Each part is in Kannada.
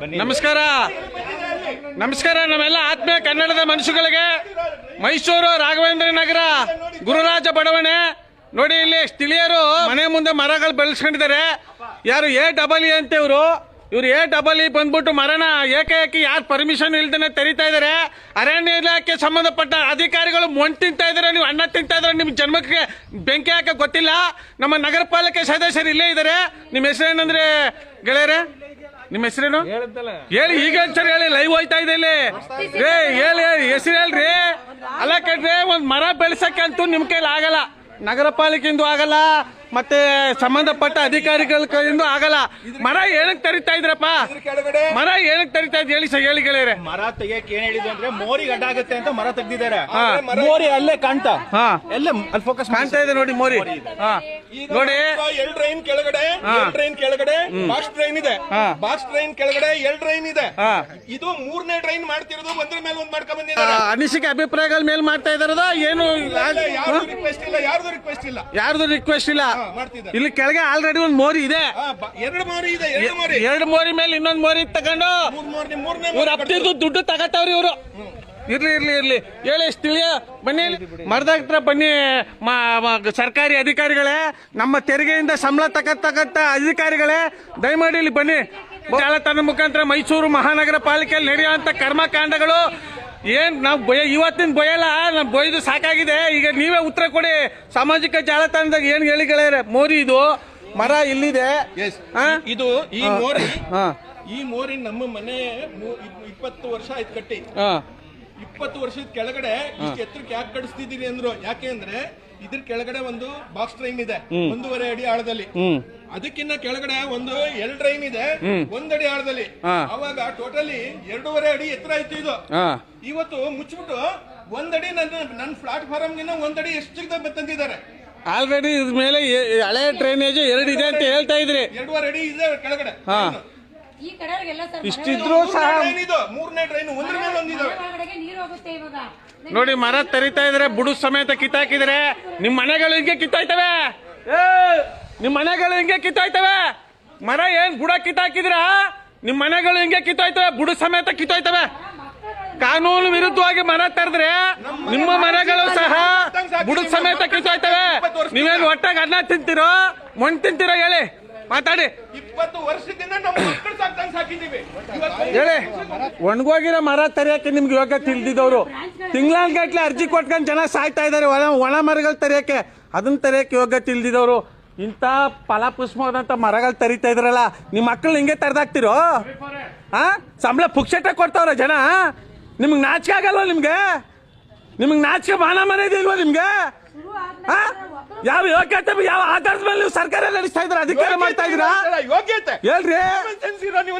ನಮಸ್ಕಾರ. ನಮಸ್ಕಾರ ನಮ್ಮೆಲ್ಲ ಆತ್ಮೀಯ ಕನ್ನಡದ ಮನುಷ್ಯಗಳಿಗೆ ಮೈಸೂರು ರಾಘವೇಂದ್ರ ನಗರ ಗುರುರಾಜ ಬಡಾವಣೆ. ನೋಡಿ ಇಲ್ಲಿ ಸ್ಥಳೀಯರು ಮನೆ ಮುಂದೆ ಮರಗಳು ಬೆಳೆಸ್ಕೊಂಡಿದ್ದಾರೆ. ಯಾರು ಎ ಡಬಲ್ ಇ ಅಂತ ಇವರು ಇವ್ರು ಎ ಡಬಲ್ ಇ ಬಂದ್ಬಿಟ್ಟು ಮರನ ಏಕಾಏಕಿ ಯಾರು ಪರ್ಮಿಷನ್ ಇಲ್ದೇನೆ ತೆರಿತಾ ಇದ್ದಾರೆ ಅರಣ್ಯ ಇಲಾಖೆ ಸಂಬಂಧಪಟ್ಟ ಅಧಿಕಾರಿಗಳು ಮೊಣ್ ತಿಂತಾ ಇದ್ದಾರೆ ನೀವು ಅಣ್ಣ ತಿಂತಾ ಇದ್ದಾರೆ ನಿಮ್ ಜನ್ಮಕ್ಕೆ ಬೆಂಕಿ ಹಾಕಕ್ ಗೊತ್ತಿಲ್ಲ. ನಮ್ಮ ನಗರ ಪಾಲಿಕೆ ಸದಸ್ಯರು ಇಲ್ಲೇ ಇದ್ದಾರೆ ನಿಮ್ಮ ಹೆಸರೇನಂದ್ರೆ ಗೆಳೆಯರೆ? ನಿಮ್ಮ ಹೆಸರೇನು? ಹೇಳಿ ಈಗ ಸರ್ ಹೇಳಿ ಲೈವ್ ಹೋಯ್ತಾ ಇದೆ ಇಲ್ಲಿ. ರೇ ಹೇಳಿ ಹೆಸರು ಹೇಳ್ರಿ. ಅಲ್ಲ ಕಟ್ರೆ ಒಂದ್ ಮರ ಬೆಳ್ಸಕ್ಕೆ ಅಂತೂ ನಿಮ್ ಕೈಲಿ ಆಗಲ್ಲ. ನಗರ ಪಾಲಿಕೆಯಿಂದ ಆಗಲ್ಲ. ಮತ್ತೆ ಸಂಬಂಧಪಟ್ಟ ಅಧಿಕಾರಿಗಳ ಕೈಯಿಂದ ಆಗಲ್ಲ. ಮರ ಏನಕ್ಕೆ ತರಿತಾ ಇದ್ರಪ್ಪ? ಕೆಳಗಡೆ ಮರ ಏನಕ್ಕೆ ತರಿತಾ ಇದ್ ಹೇಳಿ ಸರ್ ಹೇಳಿ ಗೆಳೆಯರೆ. ಮರ ತೆಗಿಯಕ್ ಏನ್ ಹೇಳಿದ್ರು ಅಂದ್ರೆ ಮೋರಿ ಗಡ್ಡ ಆಗುತ್ತೆ ಅಂತ ಮರ ತೆಗ್ದಿದ್ದಾರೆ. ಮೋರಿ ಅಲ್ಲೇ ಕಾಣ್ತಾ. ಹಾ. ಎಲ್ಲೇ ಅಲ್ಲಿ ಫೋಕಸ್ ಕಾಣ್ತಾ ಇದೆ ನೋಡಿ ಮೋರಿ. ಹಾ. ನೋಡಿ. ಎಲ್ ಟ್ರೈನ್ ಕೆಳಗಡೆ ಟ್ರೈನ್ ಕೆಳಗಡೆ ಬಾಕ್ಸ್ ಟ್ರೈನ್ ಇದೆ. ಬಾಕ್ಸ್ ಟ್ರೈನ್ ಕೆಳಗಡೆ ಎಲ್ ಟ್ರೈನ್ ಇದೆ. ಇದು ಮೂರನೇ ಟ್ರೈನ್ ಮಾಡ್ತಿರೋದು ಒಂದ್ರ ಮೇಲೆ ಒಂದ್ ಮಾಡ್ಕೊಂಡ್ ಬಂದಿದ್ದಾರೆ ಅನಿಸಿಕೆ ಅಭಿಪ್ರಾಯಗಳ ಮೇಲೆ ಮಾಡ್ತಾ ಇದಾರದ? ಏನು ರಿಕ್ವೆಸ್ಟ್ ಇಲ್ಲ ಯಾರ್ದು ರಿಕ್ವೆಸ್ಟ್ ಇಲ್ಲ ಯಾರ್ದು ರಿಕ್ವೆಸ್ಟ್ ಇಲ್ಲ? ಮಾಡ್ತಿದ್ದಾರೆ. ಇಲ್ಲಿ ಕೆಳಗೆ ಆಲ್ರೆಡಿ ಒಂದ್ ಮೋರಿ ಇದೆ. ಎರಡು ಮೋರಿ ಇದೆ ಎರಡು ಮೋರಿ. ಎರಡು ಮೋರಿ ಮೇಲೆ ಇನ್ನೊಂದ್ ಮೋರಿ ತಗೊಂಡು ಇವ್ರು ಅಪ್ತಿದ್ದು ದುಡ್ಡು ತಗತ್ತವ್ರಿ ಇವರು. ಇರ್ಲಿ ಇರ್ಲಿ ಇರ್ಲಿ. ಹೇಳಿ ತಿಳಿಯ. ಬನ್ನಿ ಮರದ ಹತ್ರ ಬನ್ನಿ ಸರ್ಕಾರಿ ಅಧಿಕಾರಿಗಳೇ ನಮ್ಮ ತೆರಿಗೆಯಿಂದ ಸಂಬಳ ತಗತ್ತಕ್ಕಂತ ಅಧಿಕಾರಿಗಳೇ ದಯಮಾಡಿ ಇಲ್ಲಿ ಬನ್ನಿ. ಜಾಲತಾಣ ಮುಖಾಂತರ ಮೈಸೂರು ಮಹಾನಗರ ಪಾಲಿಕೆಯಲ್ಲಿ ನಡೆಯುವಂತ ಕರ್ಮಕಾಂಡಗಳು ಏನ್ ನಾವು ಬಯ ಇವತ್ತಿನ ಬಯಲ್ಲ ನಾವು ಬೈದು ಸಾಕಾಗಿದೆ. ಈಗ ನೀವೇ ಉತ್ತರ ಕೊಡಿ. ಸಾಮಾಜಿಕ ಜಾಲತಾಣದಾಗ ಏನ್ ಹೇಳಿ ಗೆಳೆಯರೆ ಮೋರಿ ಇದು ಮರ ಇಲ್ಲಿದೆ? ಇದು ಈ ಮೋರಿ ಹಾ. ಈ ಮೋರಿ ನಮ್ಮ ಮನೆ ಇಪ್ಪತ್ತು ವರ್ಷ ಆಯ್ತು ಕಟ್ಟಿ. ಇಪ್ಪತ್ತು ವರ್ಷದ ಕೆಳಗಡೆ ಇಷ್ಟು ಎತ್ತರಕ್ಕೆ ಯಾಕೆ ಕಡಿಸ್ತಿದ್ದೀರಿ ಅಂದ್ರು? ಯಾಕೆ ಅಂದ್ರೆ ಇದ್ರ ಕೆಳಗಡೆ ಒಂದು ಬಾಕ್ಸ್ ಟ್ರೈನ್ ಇದೆ ಒಂದೂವರೆ ಅಡಿ ಆಳದಲ್ಲಿ. ಅದಕ್ಕಿಂತ ಕೆಳಗಡೆ ಒಂದು ಎಲ್ ಟ್ರೈನ್ ಇದೆ ಒಂದಡಿ ಆಳದಲ್ಲಿ. ಅವಾಗ ಟೋಟಲಿ ಎರಡೂವರೆ ಅಡಿ ಎತ್ತರ ಆಯ್ತು ಇದು. ಇವತ್ತು ಮುಚ್ಚಿಬಿಟ್ಟು ಒಂದಡಿ ನನ್ನ ನನ್ನ ಪ್ಲಾಟ್ಫಾರ್ಮ್ ಗಿನ್ನ ಒಂದಡಿ ಎಷ್ಟು ಚಿಕ್ಕದಾಗ ತಂದಿದ್ದಾರೆ. ಆಲ್ರೆಡಿ ಇದ್ರ ಮೇಲೆ ಹಳೆ ಟ್ರೈನೇಜ್ ಎರಡು ಇದೆ ಅಂತ ಹೇಳ್ತಾ ಇದ್ರಿ. ಎರಡೂವರೆ ಅಡಿ ಇದೆ ಕೆಳಗಡೆ. ಹಾ. ಇಷ್ಟಿದ್ರು ಸಹ ಮೂರನೇ ಟ್ರೈನ್ ಒಂದ್ರ ಮೇಲೆ ಒಂದಿದಾವೆ. ಒಳಗಡೆಗೆ ನೀರು ಹೋಗುತ್ತೆ ಇವಾಗ. ನೋಡಿ ಮರ ತರಿತಾ ಇದ್ರೆ ಬುಡು ಸಮೇತ ಕಿತ್ತಾಕಿದ್ರೆ ನಿಮ್ ಮನೆಗಳು ಹಿಂಗೆ ಕಿತ್ತಾಯ್ತವೆ? ನಿಮ್ ಮನೆಗಳು ಹಿಂಗೆ ಕಿತ್ತಾಯ್ತವೆ? ಮರ ಏನ್ ಬುಡ ಕಿತ್ತಾಕಿದ್ರ? ನಿಮ್ ಮನೆಗಳು ಹಿಂಗೆ ಕಿತ್ತಾಯ್ತವೆ, ಬುಡು ಸಮೇತ ಕಿತ್ತಾಯ್ತವೆ. ಕಾನೂನು ವಿರುದ್ಧವಾಗಿ ಮರ ತರದ್ರೆ ನಿಮ್ಮ ಮನೆಗಳು ಸಹ ಬುಡು ಸಮೇತ ಕಿತ್ತಾಯ್ತವೆ. ನೀವೇನು ಒಟ್ಟಾಗಿ ಅನ್ನ ತಿಂತೀರೋ, ಮಣ್ಣು ತಿಂತೀರೋ ಹೇಳಿ. ಮಾತಾಡಿ. ಇಪ್ಪತ್ತು ವರ್ಷದಿಂದ ನಮ್ಮ ಮಕ್ಕಳು ಸಾಕ್ತಂಗ್ ಸಾಕಿದೀವಿ ಇವತ್ತು ಹೇಳಿ. ಒಣಗೋಗಿರೋ ಮರ ತರಿಯಕ್ಕೆ ನಿಮ್ಗೆ ಯೋಗ ತಿಳಿದಿದ್ದವರು ತಿಂಗಳಾನ್ಗಟ್ಲೆ ಅರ್ಜಿ ಕೊಟ್ಕೊಂಡು ಜನ ಸಾಯ್ತಾ ಇದಾರೆ. ಒಣ ಒಣ ಮರಗಳು ತರಿಯಕ್ಕೆ. ಅದನ್ನ ತರಿಯಕ್ಕೆ ಯೋಗ ತಿಳಿದಿದವರು ಇಂಥ ಫಲಪುಷ್ಪವಾದಂಥ ಮರಗಳು ತರಿತಾ ಇದ್ರಲ್ಲ ನಿಮ್ಮ ಮಕ್ಕಳು ಹಿಂಗೆ ತರದಾಕ್ತಿರೋ? ಹಾ ಸಂಬಳ ಪುಕ್ಷಟ ಕೊಡ್ತಾವ್ರ ಜನ? ನಿಮ್ಗೆ ನಾಚಿಕೆ ಆಗಲ್ವ ನಿಮ್ಗೆ? ನಿಮ್ಗೆ ನಾಚಿಕೆ ಬಾಣ ಮರ ಇಲ್ವಾ ನಿಮ್ಗೆ? ಯಾವ ಯೋಗ್ಯತೆ ಯಾವ ಆಧಾರದ ಮೇಲೆ ನೀವು ಸರ್ಕಾರ ನಡೆಸ್ತಾ ಇದ್ರ ಅಧಿಕಾರ ಮಾಡ್ತಾ ಇದ್ದೀರಾ? ಯೋಗ್ಯತೆ. ಹೇಳ್ರಿ.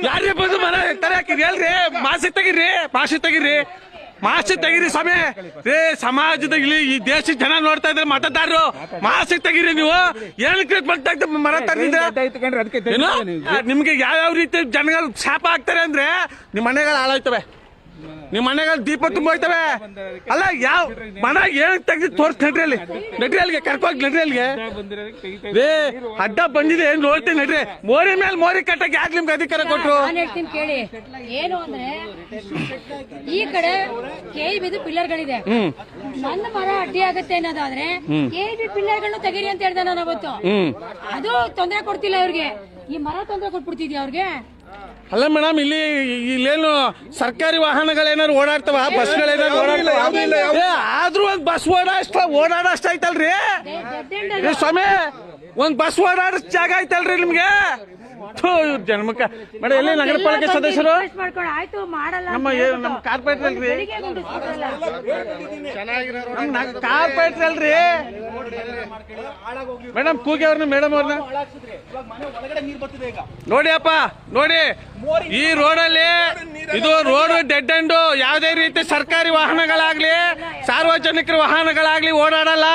ಯಾರೇ ಬಂದು ಮನೆ ತರ ಹಾಕಿರಿ ಹೇಳ್ರಿ. ಮಾಸಿ ತೆಗಿರಿ ಮಾಸಿ ತೆಗಿರಿ. ಮಾಸಿ ತೆಗಿರಿ ಸ್ವಾಮಿ. ರೇ ಸಮಾಜದಲ್ಲಿ ಈ ದೇಶದ ಜನ ನೋಡ್ತಾ ಇದ್ರೆ ಮತದಾರರು ಮಾಸಿ ತೆಗಿರಿ ನೀವು. ಏನಕ್ಕೆ ಮರ ತಂದಿದ್ರೆ ಏನು? ನಿಮ್ಗೆ ಯಾವ್ಯಾವ ರೀತಿ ಜನಗಳು ಶಾಪ ಆಗ್ತಾರೆ ಅಂದ್ರೆ ನಿಮ್ಮ ಮನೆಗಳು ಹಾಳಾಯ್ತವೆ. ನಿಮ್ಮ ಮನೆಗಳು ದೀಪ ತುಂಬೋಯ್ತವೆ ಅಲ್ಲ ಯಾವ ಮನ ಏನ್ ತೆಗ್ದು ತೋರ್ಸ್ ನಡ್ರಿ ಅಲ್ಲಿ? ನಡ್ರಿ ಅಲ್ಲಿಗೆ ಕರ್ಕೋಗಿ ನಡ್ರಿ ಅಲ್ಲಿಗೆ. ರೇ ಅಡ್ಡ ಬಂದಿದೆ ಏನ್ ನೋಡ್ತೀನಿ ನಡ್ರಿ? ಮೋರಿ ಮೇಲೆ ಮೋರಿ ಕಟ್ಟಕ್ಕೆ ಯಾಕೆ ನಿಮ್ಗೆ ಅಧಿಕಾರ ಕೊಟ್ರು? ನಾನು ಹೇಳ್ತೀನಿ ಕೇಳಿ. ಏನು ಅಂದ್ರೆ ಈ ಕಡೆ ಕೆ ಪಿಲ್ಲರ್ ಗಳಿದೆ ನನ್ನ ಮರ ಅಡ್ಡಿ ಆಗುತ್ತೆ ಅನ್ನೋದಾದ್ರೆ ಕೆ ಬಿ ಪಿಲ್ಲರ್ಗಳನ್ನು ತೆಗೀರಿ ಅಂತ ಹೇಳ್ದೆ ನಾನು ಅವತ್ತು. ಅದು ತೊಂದರೆ ಕೊಡ್ತಿಲ್ಲ ಅವ್ರಿಗೆ ಈ ಮರ ತೊಂದರೆ ಕೊಟ್ಬಿಡ್ತಿದ್ಯಾ ಅವ್ರಿಗೆ? ಅಲ್ಲ ಮೇಡಮ್ ಇಲ್ಲಿ ಇಲ್ಲೇನು ಸರ್ಕಾರಿ ವಾಹನಗಳೇನಾದ್ರು ಓಡಾಡ್ತಾವ? ಬಸ್ಗಳೇನಾದ್ರು ಓಡಾಡ್ತಾವ? ಆದ್ರೂ ಒಂದ್ ಬಸ್ ಓಡಾಷ್ಟ ಓಡಾಡಷ್ಟ ಐತಲ್ರಿ ಸ್ವಾಮಿ ಒಂದ್ ಬಸ್ ಓಡಾಡ ಜಾಗ ಐತಲ್ರಿ ನಿಮ್ಗೆ? ಜನ್ಮಕ್ಕ ಮೇಡಮ್ ಎಲ್ಲಿ ನಗರ ಪಾಲಿಕೆ ಸದಸ್ಯರು? ನಮ್ಮ ಏ- ನಮ್ಮ ಕಾರ್ಪೊರೇಟರ್ ಅಲ್ರಿ. ನಮ್ಮ ಕಾರ್ಪೊರೇಟರ್ ಅಲ್ರಿ ಮೇಡಮ್ ಕೂಗಿ ಅವ್ರನ್ನ ಮೇಡಮ್ ಅವ್ರನ್ನ ಇವಾಗ ಮನೆ ಒಳಗಡೆ ನೀರ್ ಬರ್ತಿದೆ ಈಗ ನೋಡಿ ಅಪ್ಪ ನೋಡಿ. ಈ ರೋಡಲ್ಲಿ ಇದು ರೋಡ್ ಡೆಡ್ ಅಂಡ್ ಯಾವುದೇ ರೀತಿ ಸರ್ಕಾರಿ ವಾಹನಗಳಾಗ್ಲಿ ಸಾರ್ವಜನಿಕರ ವಾಹನಗಳಾಗ್ಲಿ ಓಡಾಡಲ್ಲ.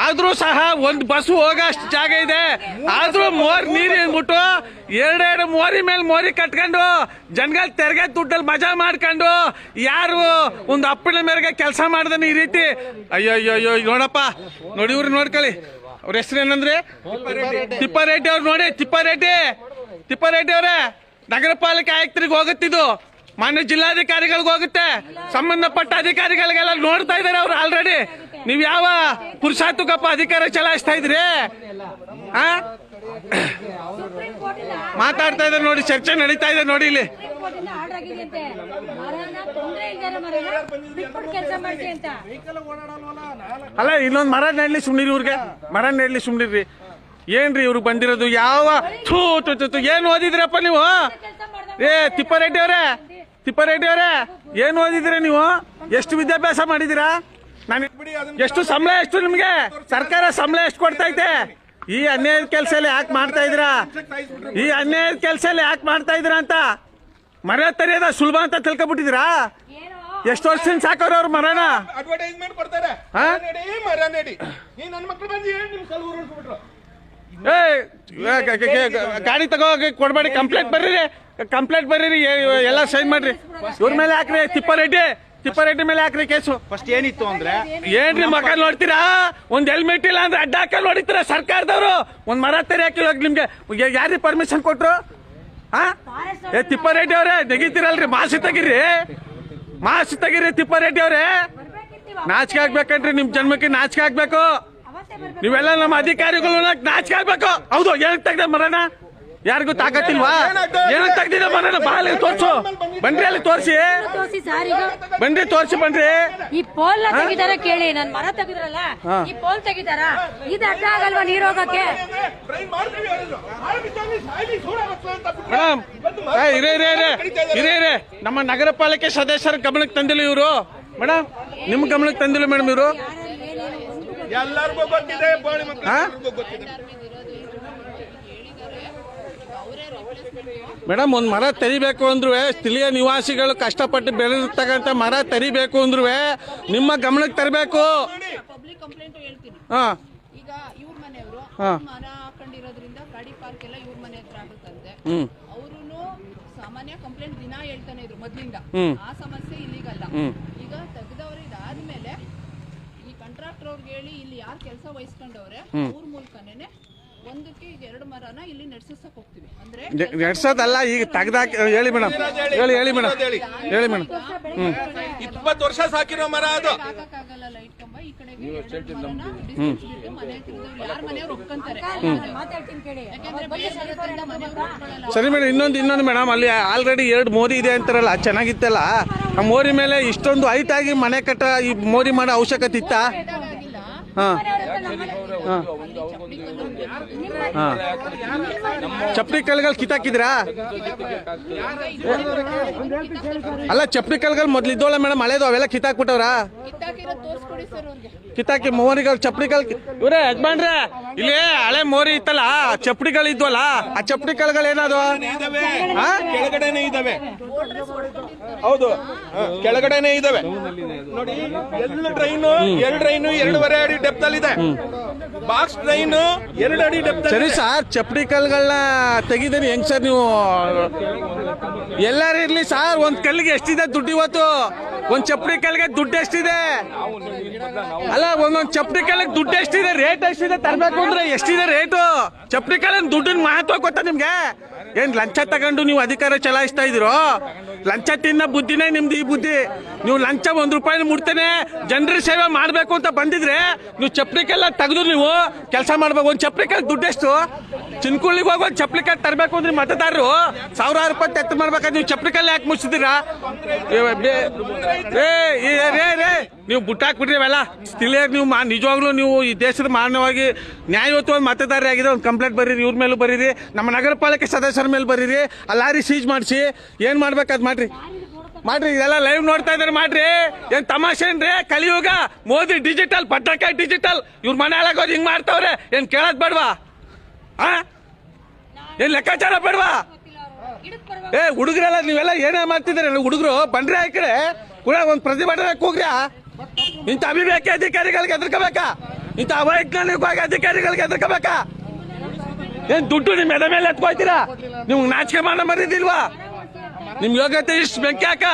ಆದ್ರೂ ಸಹ ಒಂದ್ ಬಸ್ ಹೋಗಷ್ಟು ಜಾಗ ಇದೆ. ಆದ್ರೂ ಮೋರ್ ನೀರು ಅಂದ್ಬಿಟ್ಟು ಎರಡೆರಡು ಮೋರಿ ಮೇಲೆ ಮೋರಿ ಕಟ್ಕೊಂಡು ಜನಗಳ ತೆರಿಗೆ ದುಡ್ಡಲ್ಲಿ ಮಜಾ ಮಾಡ್ಕೊಂಡು ಯಾರು ಒಂದು ಅಪ್ಪಿನ ಮೇರೆಗೆ ಕೆಲಸ ಮಾಡ್ದಾನೆ ಈ ರೀತಿ? ಅಯ್ಯೋ ಅಯ್ಯೋ ಅಯ್ಯೋ ನೋಡಪ್ಪ. ನೋಡಿ ಇವ್ರು ನೋಡ್ಕೊಳ್ಳಿ. ಅವ್ರ ಹೆಸರು ಏನಂದ್ರೆ? ತಿಪ್ಪಾರೆಡ್ಡಿ ಅವ್ರು ನೋಡಿ, ತಿಪ್ಪಾರೆಡ್ಡಿ. ತಿಪ್ಪಾರೆಡ್ಡಿ ಅವರೇ, ನಗರ ಪಾಲಿಕೆ ಆಯುಕ್ತರಿಗೆ ಹೋಗುತ್ತಿದ್ದು ಮಾನ್ಯ ಜಿಲ್ಲಾಧಿಕಾರಿಗಳಿಗೆ ಹೋಗುತ್ತೆ. ಸಂಬಂಧಪಟ್ಟ ಅಧಿಕಾರಿಗಳಿಗೆಲ್ಲ ನೋಡ್ತಾ ಇದಾರೆ ಅವ್ರು ಆಲ್ರೆಡಿ ನೀವ್ ಯಾವ ಪುರುಷಾರ್ಥಕಪ್ಪ ಅಧಿಕಾರ ಚಲಾಯಿಸ್ತಾ ಇದ್ರಿ? ಇಂದ ಮಾತಾಡ್ತಾ ಇದ್ದಾರೆ ನೋಡಿ ಚರ್ಚೆ ನಡೀತಾ ಇದೆ ನೋಡಿ ಇಲ್ಲಿ. ಅಲ್ಲ ಇನ್ನೊಂದು ಮರ ನೆಡ್ಲಿ ಸುಮ್ನಿರಿ ಇವ್ರಿಗೆ. ಮರ ನೆಡ್ಲಿ ಸುಮ್ನಿರಿ. ಏನ್ರಿ ಇವ್ರಿಗೆ ಬಂದಿರೋದು? ಯಾವ ಥೂ ಥೂ, ಥೂ, ಏನು ಓದಿದ್ರಪ್ಪ ನೀವು? ಏ ತಿಪ್ಪಾರೆಡ್ಡಿ ಅವರೇ ತಿಪ್ಪಾರೆಡ್ಡಿ ಅವರೇ ಏನ್ ಓದಿದ್ರಿ ನೀವು? ಎಷ್ಟು ವಿದ್ಯಾಭ್ಯಾಸ ಮಾಡಿದಿರಾ ನಾನು ಎಷ್ಟು ಸಂಬಳ ಎಷ್ಟು ನಿಮ್ಗೆ? ಸರ್ಕಾರ ಸಂಬಳ ಎಷ್ಟು ಕೊಡ್ತಾ ಐತೆ ಈ ಅನ್ಯಾಯದ ಕೆಲಸ ಎಲ್ಲ ಯಾಕೆ ಮಾಡ್ತಾ ಇದ್ದೀರಾ? ಈ ಅನ್ಯಾಯದ ಕೆಲಸ ಎಲ್ಲ ಯಾಕೆ ಮಾಡ್ತಾ ಇದ್ದೀರಾ ಅಂತ ಮರ ತರಿಯೋದ ಸುಲಭ ಅಂತ ತಿಳ್ಕೊಬಿಟ್ಟಿದ್ದೀರಾ? ಎಷ್ಟು ವರ್ಷದಿಂದ ಸಾಕವ್ರ ಅವ್ರ ಮರನ ಅಡ್ವರ್ಟೈಸ್ಮೆಂಟ್ ಕೊಡ್ತಾರೆ? ಮರ ನೆಡಿ ಈ ನನ್ನ ಬಂದು ಹೇಳಿ ಉರುಳಿಸ್ಬಿಟ್ರು ಗ- ಗಾಡಿ ತಗೋ ಕೊಡ್ಬೇಡಿ. ಕಂಪ್ಲೇಂಟ್ ಬರ್ರಿ ಕಂಪ್ಲೇಂಟ್ ಬರ್ರಿ ಎಲ್ಲ ಸೈನ್ ಮಾಡ್ರಿ. ಇವ್ರ ಮೇಲೆ ಹಾಕ್ರಿ ತಿಪ್ಪಾರೆಡ್ಡಿ ತಿಪ್ಪಾರೆಡ್ಡಿ ಮೇಲೆ ಹಾಕ್ರಿ ಕೇಸು. ಫಸ್ಟ್ ಏನಿತ್ತು ಅಂದ್ರೆ ಏನ್ರಿ ಮಗ ನೋಡ್ತೀರಾ? ಒಂದ್ ಹೆಲ್ಮೆಟ್ ಇಲ್ಲ ಅಂದ್ರೆ ಅಡ್ಡ ಹಾಕಲ್ ನೋಡಿತೀರಾ ಸರ್ಕಾರದವರು? ಒಂದ್ ಮರ ತೆರೆ ಹಾಕಿಲ್ಲ ನಿಮ್ಗೆ ಯಾರಿಗೆ ಪರ್ಮಿಷನ್ ಕೊಟ್ರು? ಹಾ? ಏ ತಿಪ್ಪಾರೆಡ್ಡಿ ಅವ್ರೆ ನೆಗಿತೀರಲ್ರಿ ಮಾಸಿ ತೆಗಿರಿ. ಮಾಸಿ ತೆಗಿರಿ ತಿಪ್ಪಾರೆಡ್ಡಿ ಅವ್ರೆ. ನಾಚಿಕೆ ಆಗ್ಬೇಕನ್ರಿ ನಿಮ್ ಜನ್ಮಕ್ಕೆ ನಾಚಿಕೆ ಆಗ್ಬೇಕು. ನೀವೆಲ್ಲ ನಮ್ಮ ಅಧಿಕಾರಿಗಳು ನಾಚಿಕೆ ಆಗ್ಬೇಕು. ಹೌದು ಏನಕ್ಕೆ ತೆಗ್ದ ಮರನ? ಯಾರಿಗೂ ತಾಕತ್ತಿಲ್ವಾ? ಏನಕ್ಕೆ ತೆಗ್ದಿದೆ ಮರನ ಬಾಲಿ ತೋರ್ಸು. ಬನ್ರಿ ಅಲ್ಲಿ ತೋರ್ಸಿ. ತೋರಿಸಿ ಸರ್ ಈಗ ಬನ್ರಿ ತೋರ್ಸಿ ಬನ್ರಿ ಈ ಪೋಲ್ನ ತೆಗಿದಾರ ಕೇಳಿ ನನ್ ಮರ ತೆಗಿದ್ರಲ್ಲ ಈ ಪೋಲ್ ತೆಗಿದಾರ? ಇದು ಅಡ್ಡ ಆಗಲ್ವಾ ನೀರ್ ಹೋಗಕ್ಕೆ? ಮೇಡಮ್ ಇರೇ ಇರೇ ಇರೇ. ಇರೇ ಇರೇ. ನಮ್ಮ ನಗರ ಪಾಲಿಕೆ ಸದಸ್ಯರ ಗಮನಕ್ಕೆ ತಂದಿಲ್ಲ ಇವರು. ಮೇಡಮ್ ನಿಮ್ ಗಮನಕ್ಕೆ ತಂದಿಲ್ಲ ಮೇಡಮ್ ಇವರು? ಎಲ್ಲರಿಗೂ ಗೊತ್ತಿದೆ ಬೋಳಿ ಮಕ್ಕಳು ಹಾ? ಎಲ್ಲರಿಗೂ ಗೊತ್ತಿದೆ ಮೇಡಮ್ ಒಂದ್ ಮರ ತೆರಿಬೇಕು ಅಂದ್ರೂ ಸ್ಥಳೀಯ ನಿವಾಸಿಗಳು ಕಷ್ಟಪಟ್ಟು ಬೆಳೆದಿರ್ತಕ್ಕಂಥ ಮರ ತೆರಿಬೇಕು ಅಂದ್ರೂ ನಿಮ್ಮ ಗಮನಕ್ಕೆ ತರಬೇಕು. ಪಬ್ಲಿಕ್ ಕಂಪ್ಲೇಂಟ್ ಹೇಳ್ತೀನಿ ಹಾ. ಈಗ ಇವ್ರ ಮನೆಯವರು. ಮರ ಹಾಕೊಂಡಿರೋದ್ರಿಂದ ಗಾಡಿ ಪಾರ್ಕ್ ಎಲ್ಲ ಇವ್ರ ಮನೆ ಹತ್ರ ಆಗುತ್ತಂತೆ. ಹ್ಮ್. ಸಾಮಾನ್ಯ ಕಂಪ್ಲೇಂಟ್ ದಿನ ಹೇಳ್ತಾನೆ ಇದ್ರು ಮೊದ್ಲಿಂದ. ಆ ಸಮಸ್ಯೆ ಇಲ್ಲಿಗಲ್ಲ ಈಗ ತೆಗ್ದವ್ರು ಇದಾದ್ಮೇಲೆ ಈ ಕಾಂಟ್ರಾಕ್ಟರ್ ಅವ್ರಿಗೆ ಹೇಳಿ ಇಲ್ಲಿ ಯಾರು ಕೆಲಸ ವಹಿಸ್ಕೊಂಡವ್ರೆ ಅವ್ರ ಮೂಲಕನೇ ಒಂದಕ್ಕೆ ಎರಡು ಮರನ ಇಲ್ಲಿ ನಡೆಸಕ್ ಹೋಗ್ತೀವಿ. ಅಂದ್ರೆ ನೆ- ನೆಡ್ಸೋದಲ್ಲ ಈಗ ತೆಗ್ದಾಕಿ ಹೇಳಿ ಮೇಡಮ್. ಹೇಳಿ ಹೇಳಿ ಮೇಡಮ್. ಹೇಳಿ. ಮೇಡಮ್. ಇಪ್ಪತ್ತು ವರ್ಷ ಸಾಕಿರೋ ಮರ ಅದು. ಲೈಟ್ ಕಂಬ ಈ ಮನೆ ಯಾರ ಮನೆಯವ್ರು ಒಪ್ಕೊಂತಾರೆ? ಯಾಕಂದ್ರೆ ಮನೆಯವ್ರು ಸರಿ ಮೇಡಮ್ ಇನ್ನೊಂದು ಇನ್ನೊಂದು ಮೇಡಮ್. ಅಲ್ಲಿ ಆಲ್ರೆಡಿ ಎರಡು ಮೋರಿ ಇದೆ ಅಂತಾರಲ್ಲ ಚೆನ್ನಾಗಿತ್ತಲ್ಲ? ಆ ಮೋರಿ ಮೇಲೆ ಇಷ್ಟೊಂದು ಹೈಟ್ ಆಗಿ ಮನೆ ಕಟ್ಟ ಈ ಮೋರಿ ಮಾಡೋ ಅವಶ್ಯಕತೆ ಇತ್ತಾ? ಹಾ. ಚಪ್ಪಲಿ ಕಲ್ಗಳು ಕಿತ್ತಾಕಿದ್ರಾ? ಅಲ್ಲ ಚಪ್ಪಲಿ ಕಲ್ಗಳು ಮೊದ್ಲು ಇದ್ದೋಳ ಮೇಡಮ್ ಹಳೇದು ಅವೆಲ್ಲ ಕಿತ್ತಾಕ್ಬಿಟ್ಟವ್ರ? ಕಿತ್ತಾಕಿ ಮೋರಿಗಳು ಚಪ್ಪಲಿ ಕಲ್ ಇವ್ರೇ ಯಜಮಾನ್ರೆ ಇಲ್ಲಿ ಹಳೆ ಮೋರಿ ಇತ್ತಲ್ಲ ಚಪ್ಪಡಿಗಳು ಇದ್ವಲ್ಲ ಆ ಚಪ್ಪಡಿ ಕಲ್ಗಳು ಏನದು? ಕೆಳಗಡೆನೆ ಇದಾವೆ. ಹೌದು. ಕೆಳಗಡೆನೆ ಇದಾವೆ. ನೋಡಿ ಎಲ್ಲ ಟ್ರೈನು ಎರಡು ಟ್ರೈನು ಎರಡೂವರೆ ಅಡಿ ಡೆಪ್ತ್ ಅಲ್ಲಿ ಇದೆ. ಬಾಕ್ಸ್ ಟ್ರೈನ್ ಎರಡು ಅಡಿ ಡೆಪ್ತ್ ಸರಿ ಸರ್ ಚಪ್ಪಡಿ ಕಲ್ಗಳನ್ನ ತೆಗಿದಿರಿ ಹೆಂಗ್ ಸರ್ ನೀವು? ಎಲ್ಲರೂ ಇರ್ಲಿ ಸರ್ ಒಂದ್ ಕಲ್ಲಿಗೆ ಎಷ್ಟಿದೆ ದುಡ್ಡು ಇವತ್ತು? ಒಂದ್ ಚಪ್ಪಡಿ ಕಲ್ಗೆ ದುಡ್ಡು ಎಷ್ಟಿದೆ? ಅಲ್ಲ ಒಂದೊಂದ್ ಚಪ್ಪಡಿ ಕಾಲಕ್ಕೆ ದುಡ್ಡು ಎಷ್ಟಿದೆ? ರೇಟ್ ಎಷ್ಟಿದೆ? ತರಬೇಕು ಅಂದ್ರೆ ಎಷ್ಟಿದೆ ರೇಟು? ಚಪ್ಪಡಿ ಕಾಲಿನ ದುಡ್ಡಿನ ಮಹತ್ವ ಗೊತ್ತಾ ನಿಮ್ಗೆ? ಏನ್ ಲಂಚ ತಗೊಂಡು ನೀವು ಅಧಿಕಾರ ಚಲಾಯಿಸ್ತಾ ಇದ್ರು ಲಂಚ ತಿನ್ನ ಬುದ್ಧಿನೇ ನಿಮ್ದು ಈ ಬುದ್ಧಿ. ನೀವು ಲಂಚ ಒಂದ್ ರೂಪಾಯಿ ಮುಡ್ತೇನೆ ಜನರ ಸೇವೆ ಮಾಡ್ಬೇಕು ಅಂತ ಬಂದಿದ್ರೆ ನೀವು ಚಪ್ಪಲಿಕೆಲ್ಲ ತೆಗೆದು ನೀವು ಕೆಲಸ ಮಾಡ್ಬೇಕು. ಒಂದ್ ಚಪ್ಪಲಿಕೆ ದುಡ್ಡೆಷ್ಟು ಚಿನ್ಕುಳ್ಳಿಗೆ ಹೋಗಿ ಒಂದ್ ಚಪ್ಪಲಿಕೆ ತರಬೇಕು ಅಂದ್ರೆ ಮತದಾರರು ಸಾವಿರಾರು ರೂಪಾಯಿ ತೆತ್ತು ಮಾಡ್ಬೇಕಾದ್ರೆ ನೀವು ಚಪ್ಪಲಿಕೆಲ್ಲ ಯಾಕೆ ಮುಚ್ಚಿದ್ದೀರಾ? ಏ, ಏ, ಏ, ರೇ ರೇ ನೀವು ಬುಟ್ಟಾಕ್ಬಿಟ್ರಿ ಅವೆಲ್ಲ ತಿಳಿಯಾಗಿ ನೀವು ಮಾ, ನಿಜವಾಗ್ಲೂ ನೀವು ಈ ದೇಶದ ಮಾನ್ಯವಾಗಿ ನ್ಯಾಯಯುತವಾಗಿ ಮತದಾರಿ ಆಗಿದೆ ಒಂದು ಕಂಪ್ಲೇಂಟ್ ಬರೀರಿ, ಇವ್ರ ಮೇಲೂ ಬರೀರಿ, ನಮ್ಮ ನಗರ ಪಾಲಿಕೆ ಸದಸ್ಯರ ಮೇಲೆ ಬರೀರಿ, ಆ ಲಾರಿ ಸೀಜ್ ಮಾಡಿಸಿ, ಏನು ಮಾಡ್ಬೇಕಾದ್ ಮಾಡ್ರಿ. ಮಾಡ್ರಿ, ಇದೆಲ್ಲ ಲೈವ್ ನೋಡ್ತಾ ಇದಾರೆ ಮಾಡ್ರಿ. ಏನ್ ತಮಾಷೆ ಏನ್ರಿ? ಕಲಿಯುಗ, ಮೋದಿ ಡಿಜಿಟಲ್ ಪಟಾಕ ಡಿಜಿಟಲ್ ಇವ್ರ ಮನೆ ಹಾಳಾಗೋದು ಹಿಂಗ್ ಮಾಡ್ತಾವ್ರೆ. ಏನ್ ಕೇಳೋದ್ ಬೇಡ್ವಾ? ಆ? ಏನ್ ಲೆಕ್ಕಾಚಾರ ಬೇಡ್ವಾ? ಏ, ಹುಡುಗರೆಲ್ಲ ನೀವೆಲ್ಲ ಏನೇ ಮಾಡ್ತಿದ್ದೀರ? ಹುಡುಗರು ಬಂದ್ರೆ ಆ ಕಡೆ. ಒಂದು ಪ್ರತಿಭಟನೆ ಹೋಗ್ರ್ಯಾ ಇಂಥ ಅಭಿವ್ಯಕ್ತಿ ಅಧಿಕಾರಿಗಳಿಗೆ ಎದುರ್ಕೋಬೇಕಾ? ಇಂಥ ಅವೈಜ್ಞಾನಿಕವಾಗಿ ಅಧಿಕಾರಿಗಳಿಗೆ ಎದುರ್ಕೋಬೇಕಾ? ಏನ್ ದುಡ್ಡು ನಿಮ್ ಎದ ಮೇಲೆ ಎತ್ಕೊಯ್ತೀರಾ ನಿಮ್ಗೆ ನಾಚಿಕೆ ಮಾಡ ಮರಿದಿಲ್ವಾ ನಿಮ್ ಯೋಗ್ಯತೆ ಇಷ್ಟು ಬೆಂಕಿ ಹಾಕ.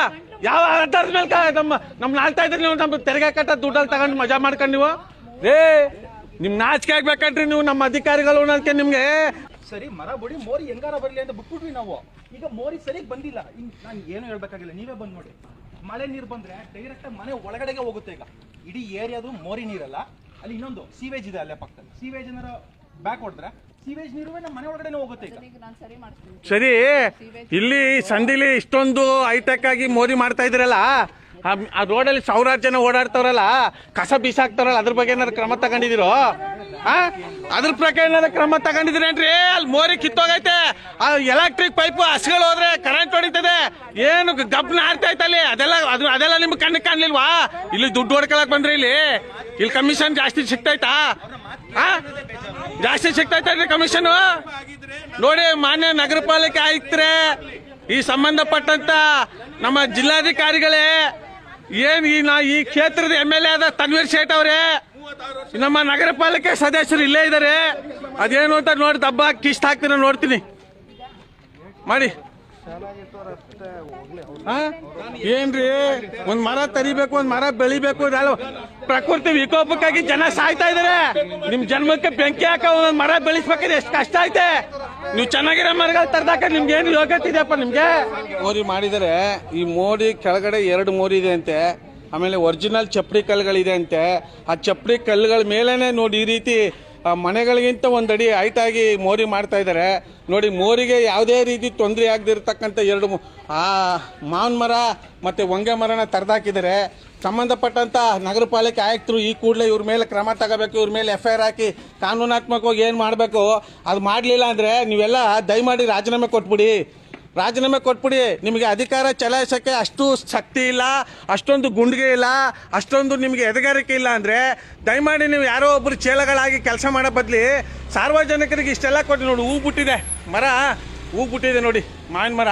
ಯಾವ ಆಧಾರದ ಮೇಲೆ ನಮ್ಮ ನಮ್ ನಾಲ್ತಾ ಇದ್ರಿ ನೀವು? ನಮ್ಗೆ ತೆರಿಗೆ ಕಟ್ಟ ದುಡ್ಡಲ್ಲಿ ತಗೊಂಡು ಮಜಾ ಮಾಡ್ಕೊಂಡು ನೀವು? ಏ, ನಿಮ್ ನಾಚಿಕೆ ಆಗ್ಬೇಕಂಡ್ರಿ ನೀವು ನಮ್ಮ ಅಧಿಕಾರಿಗಳು ಅನ್ನೋದಕ್ಕೆ ನಿಮ್ಗೆ. ಸರಿ, ಮರ ಮೋರಿ ಹೆಂಗಾರ ಬರ್ಲಿ ಅಂತ ಬಿಟ್ಬಿಟ್ವಿ ನಾವು. ಈಗ ಮೋರಿ ಸರಿಯಾಗಿ ಬಂದಿಲ್ಲ. ನಾನು ಏನು ಹೇಳ್ಬೇಕಾಗಿಲ್ಲ. ನೀವೇ ಬಂದ್ ನೋಡಿ. ಮಳೆ ನೀರು ಬಂದ್ರೆ ಡೈರೆಕ್ಟ್ ಮನೆ ಒಳಗಡೆಗೆ ಹೋಗುತ್ತೆ ಈಗ. ಇಡೀ ಏರಿಯಾದು ಮೋರಿ ನೀರಲ್ಲ. ಅಲ್ಲಿ ಇನ್ನೊಂದು ಸೀವೇಜ್ ಇದೆ ಅಲ್ಲೇ ಪಕ್ಕದಲ್ಲಿ. ಸೀವೇಜ್ ಏನಾರ ಬ್ಯಾಕ್ ಹೊಡೆದ್ರೆ ಸೀವೇಜ್ ನೀರು ನಮ್ಮ ಮನೆ ಒಳಗಡೆನೆ ಹೋಗುತ್ತೆ ಈಗ. ಈಗ ನಾನು ಸರಿ ಇಲ್ಲಿ ಸಂದಿಲಿ ಇಷ್ಟೊಂದು ಹೈಟೆಕ್ ಆಗಿ ಮೋರಿ ಮಾಡ್ತಾ ಇದ್ರಲ್ಲ ಆ- ರೋಡಲ್ಲಿ ಸಾವಿರಾರು ಜನ ಓಡಾಡ್ತಾರಲ್ಲ ಕಸ ಬೀಸಾಕ್ತಾರಲ್ಲ ಅದ್ರ ಬಗ್ಗೆ ಏನಾದ್ರು ಕ್ರಮ ತಗೊಂಡಿದಿರೋ ಆ? ಅದ್ರ ಪ್ರಕಾರ ಏನಾದ್ರು ಕ್ರಮ ತಗೊಂಡಿದ್ರೇನ್ರಿ ಅಲ್ಲಿ ಮೋರಿ ಕಿತ್ತೋಗೈತೆ. ಆ ಎಲೆಕ್ಟ್ರಿಕ್ ಪೈಪ್ ಹಸುಗಳು ಹೋದ್ರೆ ಕರೆಂಟ್ ಹೊಡಿತದೆ. ಏನು ಗಬ್ನ ಆಡ್ತಾ ಅಲ್ಲಿ. ಅದೆಲ್ಲ, ಅದು, ಅದೆಲ್ಲ ನಿಮ್ಗೆ ಕಣ್ಣು ಕಾಣ್ಲಿಲ್ವಾ? ಇಲ್ಲಿ ದುಡ್ಡು ಹೊಡ್ಕೊಳಕ್ ಬಂದ್ರಿ ಇಲ್ಲಿ. ಇಲ್ಲಿ ಕಮಿಷನ್ ಜಾಸ್ತಿ ಸಿಗ್ತೈತಾ? ಆ? ಜಾಸ್ತಿ ಸಿಗ್ತೈತೆ ಕಮಿಷನ್ ನೋಡಿ, ಮಾನ್ಯ ನಗರ ಪಾಲಿಕೆ ಆಯುಕ್ತರೇ, ಈ ಸಂಬಂಧಪಟ್ಟಂತ ನಮ್ಮ ಜಿಲ್ಲಾಧಿಕಾರಿಗಳೇ ಏನ್ ಈ ನಾ ಈ ಕ್ಷೇತ್ರದ ಎಂ ಎಲ್ ಎ ಆದ ತನ್ವೀರ್ ಶೇಟ್ ಅವರೇ? ನಮ್ಮ ನಗರ ಪಾಲಿಕೆ ಸದಸ್ಯರು ಇಲ್ಲೇ ಇದ್ದಾರೆ ಅದೇನು ಅಂತ ನೋಡಿ ದಬ್ಬ ಕಿಷ್ಟ ಹಾಕ್ತೀನಿ ನೋಡ್ತೀನಿ. ಮಾಡಿ? ಏನ್ರಿ? ಒಂದ್ ಮರ ತರಿಬೇಕು, ಒಂದ್ ಮರ ಬೆಳಿಬೇಕು ಪ್ರಕೃತಿ ವಿಕೋಪಕ್ಕಾಗಿ ಜನ ಸಾಯ್ತಾ ಇದಾರೆ. ನಿಮ್ ಜನ್ಮಕ್ಕೆ ಬೆಂಕಿ ಹಾಕ ಒಂದ್ ಮರ ಬೆಳೆಸ್ಬೇಕಾದ್ರೆ ಎಷ್ಟು ಕಷ್ಟ ಐತೆ? ನೀವು ಚೆನ್ನಾಗಿರೋ ಮರಗಳು ತರ್ದಾಕ ನಿಮ್ಗೆ ಏನು ಯೋಗ್ಯತೆ ಇದೆಯಪ್ಪ ನಿಮ್ಗೆ? ಮೋರಿ ಮಾಡಿದರೆ ಈ ಮೋರಿ ಕೆಳಗಡೆ ಎರಡು ಮೋರಿ ಇದೆ ಅಂತೆ. ಆಮೇಲೆ ಒರಿಜಿನಲ್ ಚಪ್ಪಡಿ ಕಲ್ಲುಗಳಿದೆ ಅಂತೆ. ಆ ಚಪ್ಪಡಿ ಕಲ್ಲುಗಳ ಮೇಲೇನೆ ನೋಡಿ ಈ ರೀತಿ ಮನೆಗಳಿಗಿಂತ ಹೈಟ್ ಆಗಿ ಮೋರಿ ಮಾಡ್ತಾ ಇದ್ದಾರೆ. ನೋಡಿ, ಮೋರಿಗೆ ಯಾವುದೇ ರೀತಿ ತೊಂದರೆ ಆಗದಿರ್ತಕ್ಕಂಥ ಎರಡು ಆ, ಮಾವಿನ ಮರ ಮತ್ತು ಹೊಂಗೆ ಮರನ ತರದಾಕಿದ್ದಾರೆ. ಸಂಬಂಧಪಟ್ಟಂತ ನಗರ ಪಾಲಿಕೆ ಆಯುಕ್ತರು ಈ ಕೂಡಲೇ ಇವ್ರ ಮೇಲೆ ಕ್ರಮ ತಗೋಬೇಕು, ಇವ್ರ ಮೇಲೆ ಎಫ್ ಐ ಹಾಕಿ ಕಾನೂನಾತ್ಮಕವಾಗಿ ಏನು ಮಾಡಬೇಕು, ಅದು ಮಾಡಲಿಲ್ಲ ಅಂದರೆ ನೀವೆಲ್ಲ ದಯಮಾಡಿ ರಾಜೀನಾಮೆ ಕೊಟ್ಬಿಡಿ. ರಾಜೀನಾಮೆ ಕೊಟ್ಬಿಡಿ. ನಿಮಗೆ ಅಧಿಕಾರ ಚಲಾಯಿಸೋಕ್ಕೆ ಅಷ್ಟು ಶಕ್ತಿ ಇಲ್ಲ, ಅಷ್ಟೊಂದು ಗುಂಡಿಗೆ ಇಲ್ಲ, ಅಷ್ಟೊಂದು ನಿಮಗೆ ಎದಗಾರಿಕೆ ಇಲ್ಲ ಅಂದರೆ ದಯಮಾಡಿ ನೀವು ಯಾರೋ ಒಬ್ಬರು ಚೇಲಗಳಾಗಿ ಕೆಲಸ ಮಾಡೋ ಬದಲಿ ಸಾರ್ವಜನಿಕರಿಗೆ ಇಷ್ಟೆಲ್ಲ ಕೊಟ್ಟು ನೋಡಿ, ಹೂ ಬಿಟ್ಟಿದೆ. ಮರ, ಹೂ ಬಿಟ್ಟಿದೆ ನೋಡಿ, ಮಾವಿನ ಮರ.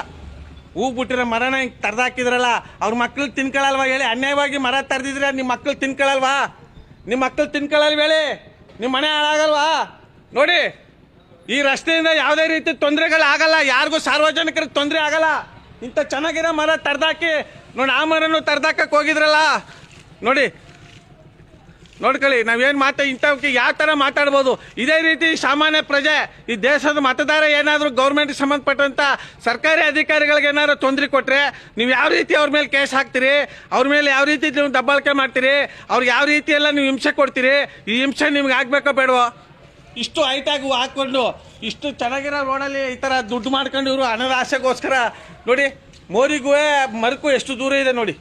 ಹೂ ಬಿಟ್ಟಿರೋ ಮರನ ಹಿಂಗೆ ತರ್ದಾಕಿದ್ರಲ್ಲ, ಅವ್ರ ಮಕ್ಳು ತಿನ್ಕೊಳ್ಳಲ್ವಾ ಹೇಳಿ? ಅನ್ಯಾಯವಾಗಿ ಮರ ತರ್ದಿದ್ರೆ ನಿಮ್ಮ ಮಕ್ಳು ತಿನ್ಕೊಳ್ಳಲ್ವಾ ನಿಮ್ಮ ಮಕ್ಕಳು ತಿನ್ಕೊಳ್ಳಲ್ವೇಳಿ ಹೇಳಿ ನಿಮ್ಮ ಮನೆ ಹಾಳಾಗಲ್ವಾ? ನೋಡಿ. ಈ ರಸ್ತೆಯಿಂದ ಯಾವುದೇ ರೀತಿ ತೊಂದರೆಗಳಾಗಲ್ಲ, ಯಾರಿಗೂ ಸಾರ್ವಜನಿಕರಿಗೆ ತೊಂದರೆ ಆಗಲ್ಲ. ಇಂಥ ಚೆನ್ನಾಗಿರೋ ಮರ ತರ್ದಾಕಿ, ನೋಡಿ ಆ ಮರನೂ ತರ್ದಾಕಕ್ಕೆ ಹೋಗಿದ್ರಲ್ಲ? ನೋಡಿ, ನೋಡ್ಕೊಳ್ಳಿ, ನಾವೇನು ಮಾತಾ ಇಂಥವಕ್ಕೆ ಯಾವ ಥರ ಮಾತಾಡ್ಬೋದು? ಇದೇ ರೀತಿ ಸಾಮಾನ್ಯ ಪ್ರಜೆ, ಈ ದೇಶದ ಮತದಾರ ಏನಾದರೂ ಗೌರ್ಮೆಂಟ್ಗೆ ಸಂಬಂಧಪಟ್ಟಂಥ ಸರ್ಕಾರಿ ಅಧಿಕಾರಿಗಳಿಗೆ ಏನಾದರೂ ತೊಂದರೆ ಕೊಟ್ಟರೆ ನೀವು ಯಾವ ರೀತಿ ಅವ್ರ ಮೇಲೆ ಕೇಸ್ ಹಾಕ್ತೀರಿ? ಅವ್ರ ಮೇಲೆ ಯಾವ ರೀತಿ ನೀವು ದಬ್ಬಾಳಿಕೆ ಮಾಡ್ತೀರಿ? ಅವ್ರಿಗೆ ಯಾವ ರೀತಿ ಎಲ್ಲ ನೀವು ಹಿಂಸೆ ಕೊಡ್ತೀರಿ? ಈ ಹಿಂಸೆ ನಿಮ್ಗೆ ಆಗಬೇಕೋ ಬೇಡವೋ? ಇಷ್ಟು ಹೈಟಾಗಿ ಹಾಕ್ಕೊಂಡು ಇಷ್ಟು ಚೆನ್ನಾಗಿರೋ ರೋಡಲ್ಲಿ ಈ ಥರ ದುಡ್ಡು ಮಾಡ್ಕೊಂಡು ಇವರು ಅನರಾಸೆಗೋಸ್ಕರ ನೋಡಿ ಮೋರಿಗೂ ಮರಕು ಎಷ್ಟು ದೂರ ಇದೆ ನೋಡಿ.